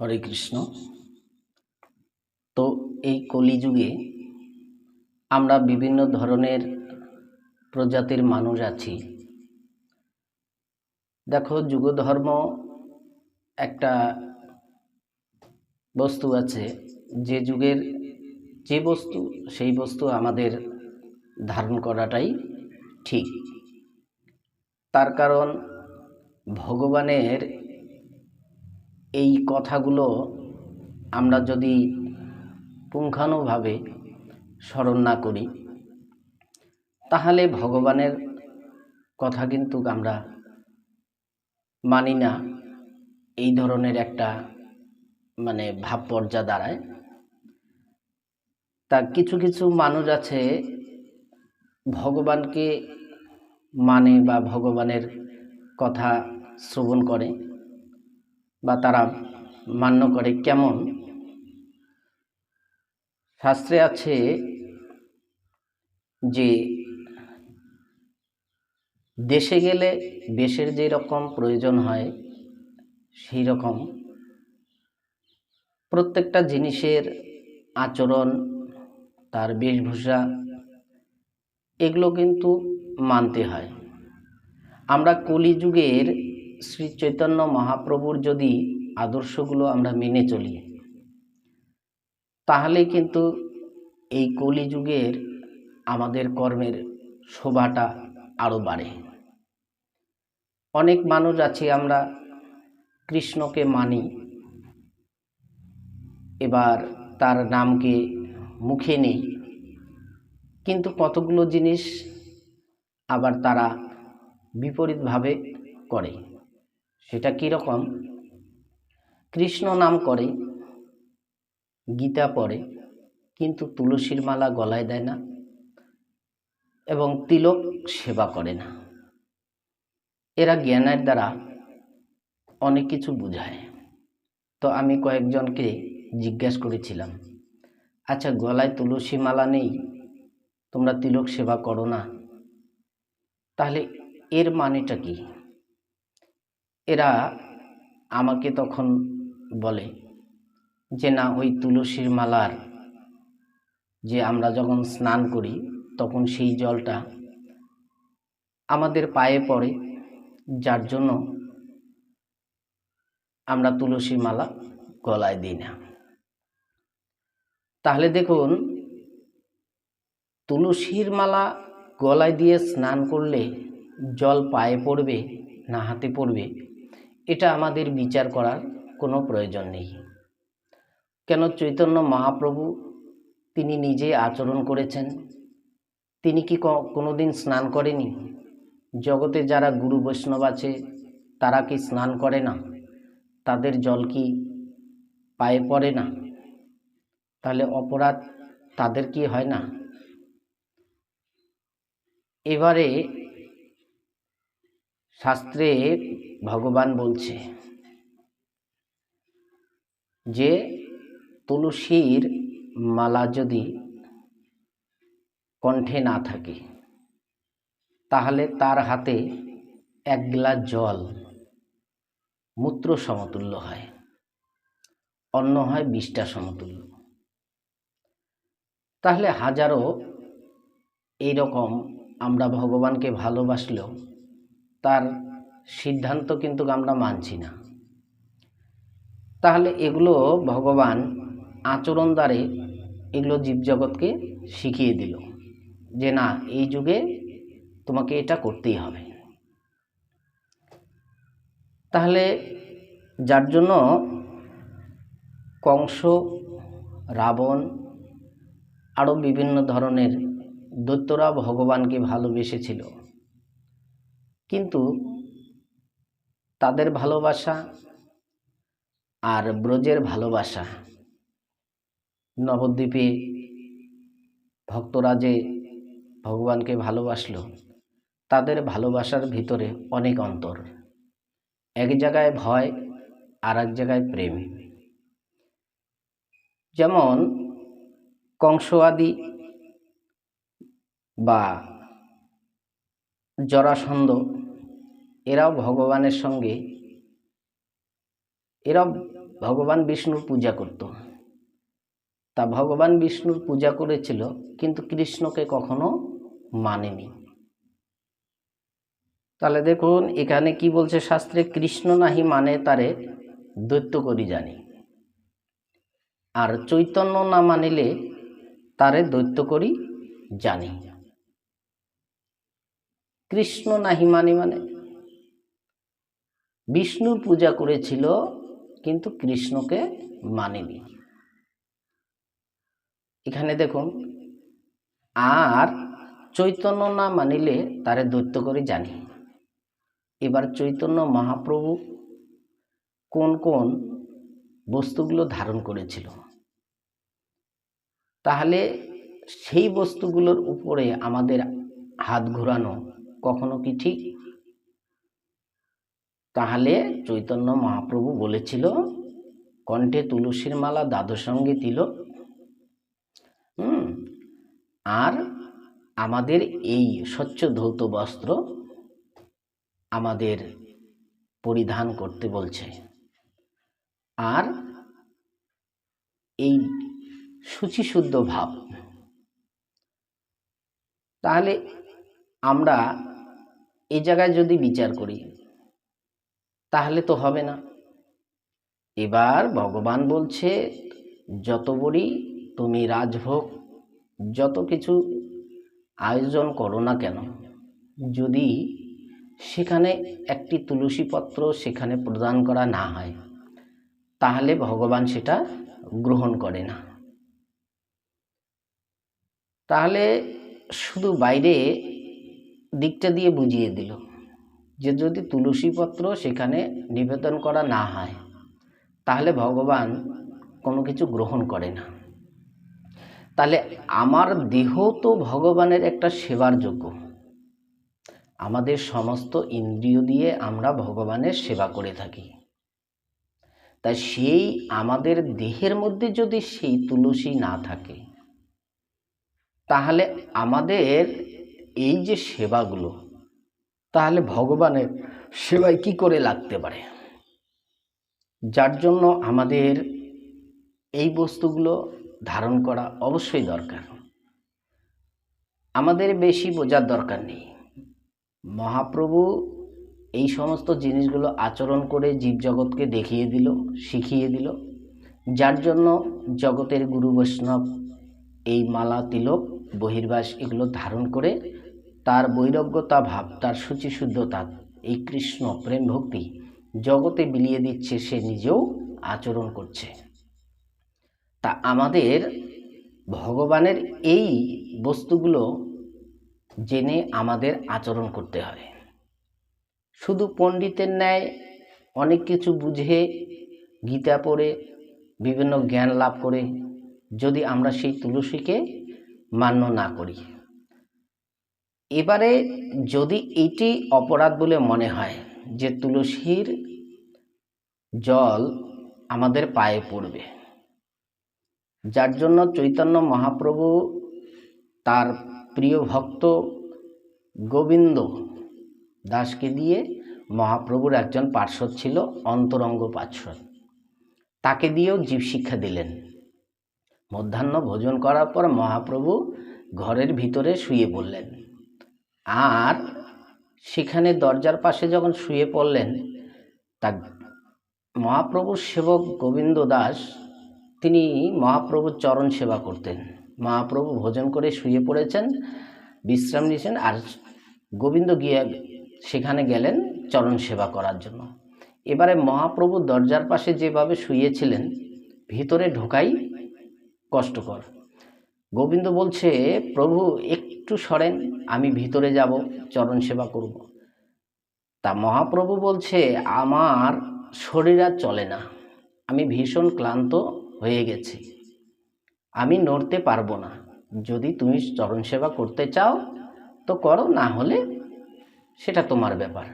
হরে কৃষ্ণ। তো এই কলিযুগে আমরা বিভিন্ন ধরনের প্রজাতির মানুষ আছি। দেখো, যুগধর্ম একটা বস্তু আছে, যে যুগের যে বস্তু, সেই বস্তু আমাদের ধারণ করাটাই ঠিক। তার কারণ ভগবানের এই কথাগুলো আমরা যদি পুঙ্খানুভাবে স্মরণ না করি, তাহলে ভগবানের কথা কিন্তু আমরা মানি না। এই ধরনের একটা মানে ভাব পর্যা দাঁড়ায়। তা কিছু কিছু মানুষ আছে ভগবানকে মানে বা ভগবানের কথা শ্রবণ করে। বা তারা মান্য করে কেমন? শাস্ত্রে আছে যে, দেশে গেলে বেশের যে রকম প্রয়োজন হয় সেই রকম প্রত্যেকটা জিনিসের আচরণ, তার বেশভূষা, এগুলো কিন্তু মানতে হয়। আমরা কলিযুগের শ্রী চৈতন্য মহাপ্রভুর যদি আদর্শগুলো আমরা মেনে চলি তাহলে কিন্তু এই কলিযুগের আমাদের কর্মের শোভাটা আরও বাড়ে। অনেক মানুষ আছে আমরা, কৃষ্ণকে মানি, এবার তার নামকে মুখে নেই, কিন্তু কতগুলো জিনিস আবার তারা বিপরীতভাবে করে। সেটা কীরকম? কৃষ্ণ নাম করে, গীতা পড়ে, কিন্তু তুলসীর মালা গলায় দেয় না এবং তিলক সেবা করে না। এরা জ্ঞানের দ্বারা অনেক কিছু বোঝায়। তো আমি কয়েকজনকে জিজ্ঞেস করেছিলাম আচ্ছা গলায় তুলসী মালা নেই, তোমরা তিলক সেবা করো না। তাহলে এর মানেটা কি? এরা আমাকে তখন বলে যে, না, ওই তুলসীর মালার যে আমরা যখন স্নান করি, তখন সেই জলটা আমাদের পায়ে পড়ে। যার জন্য আমরা তুলসী মালা গলায় দিই না। তাহলে দেখুন, তুলসীর মালা গলায় দিয়ে স্নান করলে জল পায়ে পড়বে না হাতে পড়বে? এটা আমাদের বিচার করার কোনো প্রয়োজন নেই। কেন চৈতন্য মহাপ্রভু তিনি নিজে আচরণ করেছেন? তিনি কি কোনো দিন স্নান করেনি? জগতে যারা গুরু বৈষ্ণব আছে, তারা কি স্নান করে না? তাদের জল কি পায়ে পড়ে না? তাহলে অপরাধ তাদের কি হয় না? এবারে শাস্ত্রে ভগবান বলছে যে তুলসীর মালা যদি কণ্ঠে না থাকে, তাহলে তার হাতে এক গ্লাস জল মূত্র সমতুল্য হয়, অন্য হয় বিষটা সমতুল্য। তাহলে হাজারো এইরকম আমরা ভগবানকে ভালোবাসলেও তার সিদ্ধান্ত কিন্তু আমরা মানছি না। তাহলে এগুলো ভগবান আচরণ দ্বারে এগুলো জীবজগৎকে শিখিয়ে দিল যে না, এই যুগে তোমাকে এটা করতেই হবে। তাহলে যার জন্য কংস, রাবণ আরও বিভিন্ন ধরনের দৈত্যরা ভগবানকে ভালোবেসেছিল কিন্তু তাদের ভালোবাসা আর ব্রজের ভালোবাসা নবদ্বীপে ভক্তরা যে ভগবানকে ভালোবাসলো, তাদের ভালোবাসার ভিতরে অনেক অন্তর। এক জায়গায় ভয় আর এক জায়গায় প্রেম। যেমন কংস আদি বা জরাসন্ধ, এরাও ভগবানের সঙ্গে, এরাও ভগবান বিষ্ণুর পূজা করত। তা ভগবান বিষ্ণুর পূজা করেছিল, কিন্তু কৃষ্ণকে কখনো মানেনি। তাহলে দেখুন, এখানে কি বলছে শাস্ত্রে, কৃষ্ণ নাহি মানে তারে দৈত্য করি জানি। আর চৈতন্য না মানিলে তারে দৈত্য করি জানি। কৃষ্ণ নাহি মানি মানে। বিষ্ণুর পূজা করেছিল, কিন্তু কৃষ্ণকে মানেনি। এখানে দেখুন, আর চৈতন্য না মানিলে তারে দৈত্য করে জানি। এবার চৈতন্য মহাপ্রভু কোন কোন বস্তুগুলো ধারণ করেছিল? তাহলে সেই বস্তুগুলোর উপরে আমাদের হাত ঘোরানো কখনো কি ঠিক? তাহলে চৈতন্য মহাপ্রভু বলেছিল, কণ্ঠে তুলসীর মালা দ্বাদশ সঙ্গে দিল হুম, আর আমাদের এই স্বচ্ছ ধৌত বস্ত্র আমাদের পরিধান করতে বলছে। আর এই শুচিশুদ্ধ ভাব। তাহলে আমরা এই জায়গায় যদি বিচার করি, তাহলে তো হবে না। এবার ভগবান বলছে, যত বড়ি তুমি রাজভোগ যত কিছু আয়োজন করো না কেন, যদি সেখানে একটি তুলসী পত্র সেখানে প্রদান করা না হয়, তাহলে ভগবান সেটা গ্রহণ করে না। তাহলে শুধু বাইরে দিকটা দিয়ে বুঝিয়ে দিল যে যদি তুলসী পত্র সেখানে নিবেদন করা না হয়, তাহলে ভগবান কোনো কিছু গ্রহণ করে না। তাহলে আমার দেহ তো ভগবানের একটা সেবার যোগ্য। আমাদের সমস্ত ইন্দ্রিয় দিয়ে আমরা ভগবানের সেবা করে থাকি। তাই সেই আমাদের দেহের মধ্যে যদি সেই তুলসী না থাকে, তাহলে আমাদের এই যে সেবাগুলো, তাহলে ভগবানের সেবায় কি করে লাগতে পারে? যার জন্য আমাদের এই বস্তুগুলো ধারণ করা অবশ্যই দরকার। আমাদের বেশি বোঝার দরকার নেই। মহাপ্রভু এই সমস্ত জিনিসগুলো আচরণ করে জীবজগৎকে দেখিয়ে দিল, শিখিয়ে দিল। যার জন্য জগতের গুরু বৈষ্ণব এই মালা, তিলক, বহির্বাস এগুলো ধারণ করে তার বৈরাগ্যতা ভাব, তার শুচিশুদ্ধতা এই কৃষ্ণ প্রেম ভক্তি জগতে বিলিয়ে দিচ্ছে, সে নিজেও আচরণ করছে। তা আমাদের ভগবানের এই বস্তুগুলো জেনে আমাদের আচরণ করতে হয়। শুধু পণ্ডিতের ন্যায় অনেক কিছু বুঝে, গীতা পড়ে, বিভিন্ন জ্ঞান লাভ করে যদি আমরা সেই তুলসীকে মান্য না করি। এবারে যদি এটি অপরাধ বলে মনে হয় যে তুলসীর জল আমাদের পায়ে পড়বে, যার জন্য চৈতন্য মহাপ্রভু তার প্রিয় ভক্ত গোবিন্দ দাসকে দিয়ে মহাপ্রভুর একজন পার্শ্বদ ছিল অন্তরঙ্গ পার্শ্বদ। তাকে দিয়েও জীব শিক্ষা দিলেন। মধ্যাহ্ন ভোজন করার পর মহাপ্রভু ঘরের ভিতরে শুয়ে পড়লেন। আর সেখানে দরজার পাশে যখন শুয়ে পড়লেন তা মহাপ্রভুর সেবক গোবিন্দ দাস, তিনি মহাপ্রভুর চরণ সেবা করতেন। মহাপ্রভু ভোজন করে শুয়ে পড়েছেন, বিশ্রাম নিয়েছেন আর গোবিন্দ গিয়ে সেখানে গেলেন চরণ সেবা করার জন্য। এবারে মহাপ্রভু দরজার পাশে যেভাবে শুয়েছিলেন, ভিতরে ঢোকাই কষ্টকর। গোবিন্দ বলছে, প্রভু একটু সরেন, আমি ভিতরে যাব, চরণ সেবা করব। তা মহাপ্রভু বলছে, আমার শরীর আর চলে না। আমি ভীষণ ক্লান্ত হয়ে গেছি। আমি নড়তে পারব না। যদি তুমি চরণ সেবা করতে চাও, তো করো, না হলে সেটা তোমার ব্যাপার।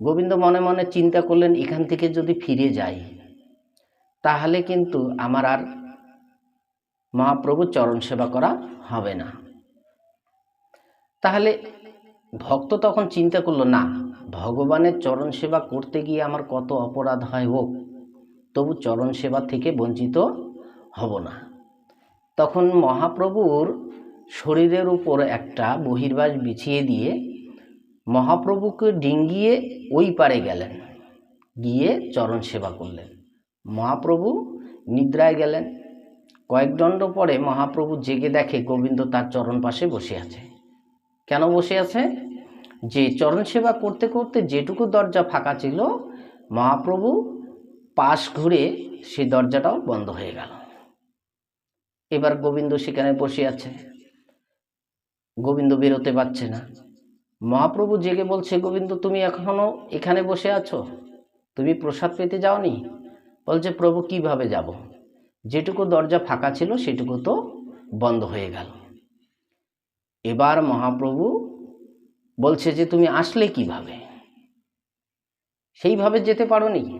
গোবিন্দ মনে মনে চিন্তা করলেন, এখান থেকে যদি ফিরে যাই, তাহলে কিন্তু আমার আর মহাপ্রভুর চরণ সেবা করা হবে না। তাহলে ভক্ত তখন চিন্তা করল, না, ভগবানের চরণ সেবা করতে গিয়ে আমার কত অপরাধ হয় হোক, তবু চরণ সেবা থেকে বঞ্চিত হব না। তখন মহাপ্রভুর শরীরের উপর একটা বহির্বাস বিছিয়ে দিয়ে মহাপ্রভুকে ডিঙ্গিয়ে ওই পারে গেলেন, গিয়ে চরণ সেবা করলেন। মহাপ্রভু নিদ্রায় গেলেন। কয়েক দণ্ড পরে মহাপ্রভু জেগে দেখে গোবিন্দ তার চরণ পাশে বসে আছে। কেন বসে আছে? যে চরণ সেবা করতে করতে যেটুকু দরজা ফাঁকা ছিল, মহাপ্রভু পাশ ঘুরে সেই দরজাটাও বন্ধ হয়ে গেল। এবার গোবিন্দ সেখানে বসে আছে। গোবিন্দ বেরোতে পারছে না। মহাপ্রভু জেগে বলছে, গোবিন্দ, তুমি এখনও এখানে বসে আছো? তুমি প্রসাদ পেতে যাওনি? বলছে, প্রভু, কীভাবে যাব? যেটুকু দরজা ফাঁকা ছিল, সেটুকু তো বন্ধ হয়ে গেল। এবার মহাপ্রভু বলছে যে তুমি আসলে কীভাবে? সেইভাবে যেতে পারোনি?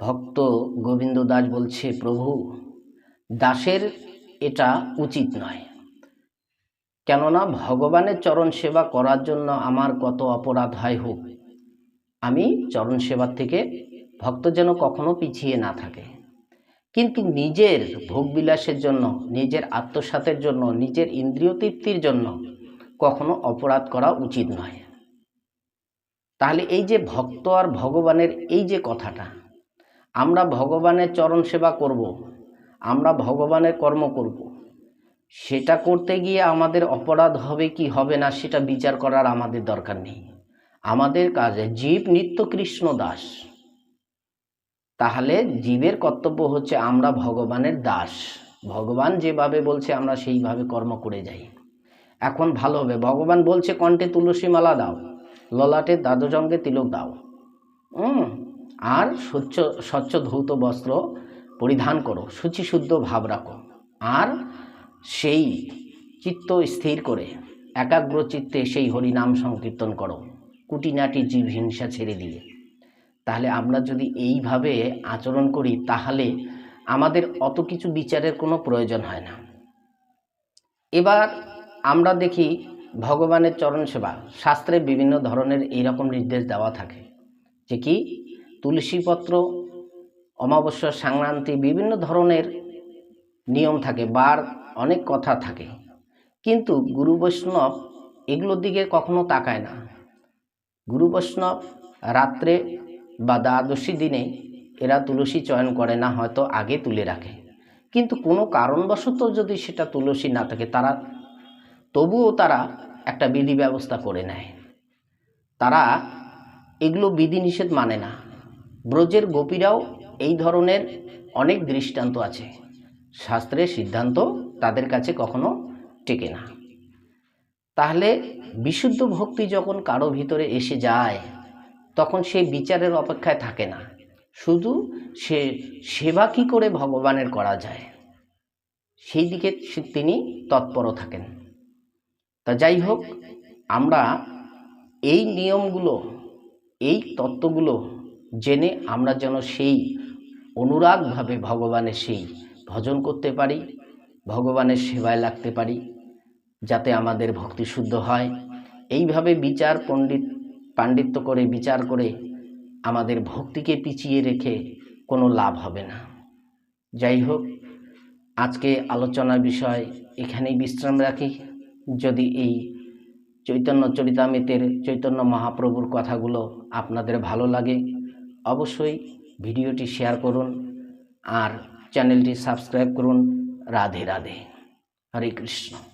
ভক্ত গোবিন্দ দাস বলছে, প্রভু, দাসের এটা উচিত নয়। কেননা ভগবানের চরণ সেবা করার জন্য আমার কত অপরাধ হয় হোক। আমি চরণ সেবার থেকে ভক্ত যেন কখনো পিছিয়ে না থাকে। কিন্তু নিজের ভোগবিলাসের জন্য, নিজের আত্মসাতের জন্য, নিজের ইন্দ্রিয় তৃপ্তির জন্য কখনো অপরাধ করা উচিত নয়। তাহলে এই যে ভক্ত আর ভগবানের এই যে কথাটা, আমরা ভগবানের চরণ সেবা করব, আমরা ভগবানের কর্ম করব, সেটা করতে গিয়ে আমাদের অপরাধ হবে কি হবে না সেটা বিচার করার আমাদের দরকার নেই। আমাদের কাজে জীব নিত্য কৃষ্ণ দাস। তাহলে জীবের কর্তব্য হচ্ছে আমরা ভগবানের দাস। ভগবান যেভাবে বলছে আমরা সেইভাবে কর্ম করে যাই। এখন ভালো হবে। ভগবান বলছে, কণ্ঠে তুলসী মালা দাও, ললাটে দ্বাদজঙ্গে তিলক দাও। আর স্বচ্ছ স্বচ্ছ ধৌত বস্ত্র পরিধান করো শুচিশুদ্ধ ভাব রাখো। আর সেই চিত্ত স্থির করে, একাগ্র চিত্তে সেই হরিনাম সংকীর্তন করো। কুটিনাটি জীব হিংসা ছেড়ে দিয়ে। তাহলে আমরা যদি এইভাবে আচরণ করি, তাহলে আমাদের অত কিছু বিচারের কোনো প্রয়োজন হয় না। এবার আমরা দেখি ভগবানের চরণ সেবা। শাস্ত্রে বিভিন্ন ধরনের এইরকম নির্দেশ দেওয়া থাকে। যে কি? তুলসীপত্র, অমাবস্যা, সংক্রান্তি বিভিন্ন ধরনের নিয়ম থাকে, বার অনেক কথা থাকে। কিন্তু গুরু বৈষ্ণব এগুলোর দিকে কখনো তাকায় না। গুরু বৈষ্ণব রাত্রে বা দ্বাদশী দিনে এরা তুলসী চয়ন করে না, হয়তো আগে তুলে রাখে। কিন্তু কোনো কারণবশত যদি সেটা তুলসী না থাকে, তারা, তবুও তারা একটা বিধি ব্যবস্থা করে নেয়। তারা এগুলো বিধিনিষেধ মানে না। ব্রজের গোপীরাও এই ধরনের অনেক দৃষ্টান্ত আছে। শাস্ত্রের সিদ্ধান্ত তাদের কাছে কখনো টেকে না। তাহলে বিশুদ্ধ ভক্তি যখন কারও ভিতরে এসে যায় তখন সে বিচারের অপেক্ষায় থাকে না। শুধু সে সেবা কী করে ভগবানের করা যায়? সেই দিকে তিনি তৎপর থাকেন। তা যাই হোক, আমরা এই নিয়মগুলো, এই তত্ত্বগুলো জেনে আমরা যেন সেই অনুরাগভাবে ভগবানের সেই ভজন করতে পারি, ভগবানের সেবায় লাগতে পারি, যাতে আমাদের ভক্তি শুদ্ধ হয়। এইভাবে বিচার, পণ্ডিত পাণ্ডিত্য করে, বিচার করে আমাদের ভক্তিকে পিছিয়ে রেখে কোনো লাভ হবে না। যাই হোক, আজকে আলোচনার বিষয় এখানেই বিশ্রাম রাখি। যদি এই চৈতন্য চরিতামিতের চৈতন্য মহাপ্রভুর কথাগুলো আপনাদের ভালো লাগে, অবশ্যই ভিডিওটি শেয়ার করুন আর চ্যানেলটি সাবস্ক্রাইব করুন। রাধে রাধে। হরে কৃষ্ণ।